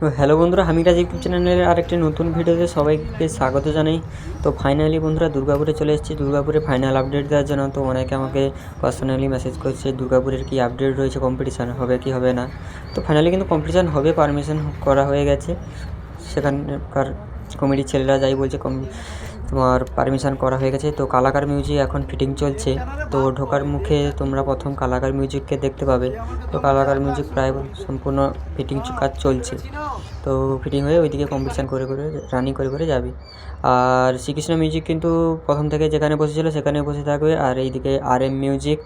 তো হ্যালো বন্ধুরা হামিরাজ ইউটিউব চ্যানেলের আরেকটি নতুন ভিডিওতে সবাইকে স্বাগত জানাই। তো ফাইনালি বন্ধুরা, দুর্গাপুরে চলে এসেছি। দুর্গাপুরে ফাইনাল আপডেট দেওয়ার জন্য তো অনেকে আমাকে পার্সোনালি মেসেজ করছে, দুর্গাপুরের কি আপডেট রয়েছে কম্পিটিশান হবে কি হবে না? তো ফাইনালি কিন্তু কম্পিটিশান হবে পারমিশন করা হয়ে গেছে। সেখানকার কমিটির ছেলেরা যাই বলছে কম তোমার পারমিশন করা হয়ে গেছে। তো কালাকার মিউজিক এখন ফিটিং চলছে। তো ঢোকার মুখে তোমরা প্রথম কালাকার মিউজিককে দেখতে পাবে। তো কালাকার মিউজিক প্রায় সম্পূর্ণ ফিটিং কাজ চলছে। তো ফিটিং হয়ে ওইদিকে কম্পিটিশান করে করে রানিং করে করে যাবে। আর শ্রীকৃষ্ণ মিউজিক কিন্তু প্রথম থেকে যেখানে বসেছিল সেখানে বসে থাকবে। আর এইদিকে আর এম মিউজিক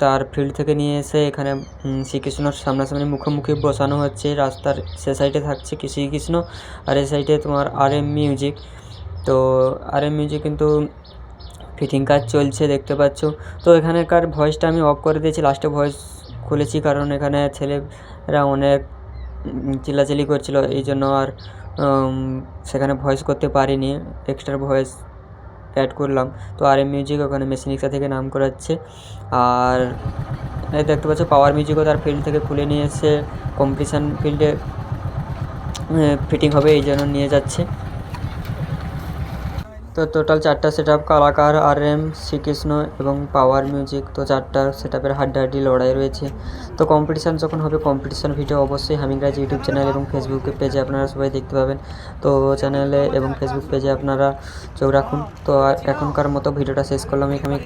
তার ফিল্ড থেকে নিয়ে এসে এখানে শ্রীকৃষ্ণর সামনাসামনি মুখোমুখি বসানো হচ্ছে। রাস্তার সে সাইডে থাকছে শ্রীকৃষ্ণ। আর এই সাইডে তোমার আর এম মিউজিক তো আর এম মিউজিক কিন্তু ফিটিং কাজ চলছে, দেখতে পাচ্ছ। তো এখানকার ভয়েসটা আমি অফ করে দিয়েছি লাস্টে ভয়েস খুলেছি কারণ এখানে ছেলেরা অনেক চিল্লাচিল্লি করছিল, এই জন্য আর সেখানে ভয়েস করতে পারিনি এক্সট্রা ভয়েস অ্যাড করলাম। তো আর এম মিউজিক ওখানে মেশিনিক্সা থেকে নাম করাচ্ছে। আর এই দেখতে পাচ্ছ পাওয়ার মিউজিকও তার ফিল্ড থেকে খুলে নিয়ে এসে কম্পিটিশান ফিল্ডে ফিটিং হবে, এই জন্য নিয়ে যাচ্ছে। তো টোটাল চারটা set up Kalakar R M Srikrishna এবং পাওয়ার মিউজিক তো চারটা সেট আপের হাড্ডাহাড্ডি লড়াই রয়েছে। তো কম্পিটিশান যখন হবে কম্পিটিশান ভিডিও অবশ্যই হামিংরাজ ইউটিউব চ্যানেল এবং ফেসবুক পেজে আপনারা সবাই দেখতে পাবেন। তো চ্যানেলে এবং ফেসবুক পেজে আপনারা চোখ রাখুন। তো এখনকার মতো ভিডিওটা শেষ করলাম। এখানে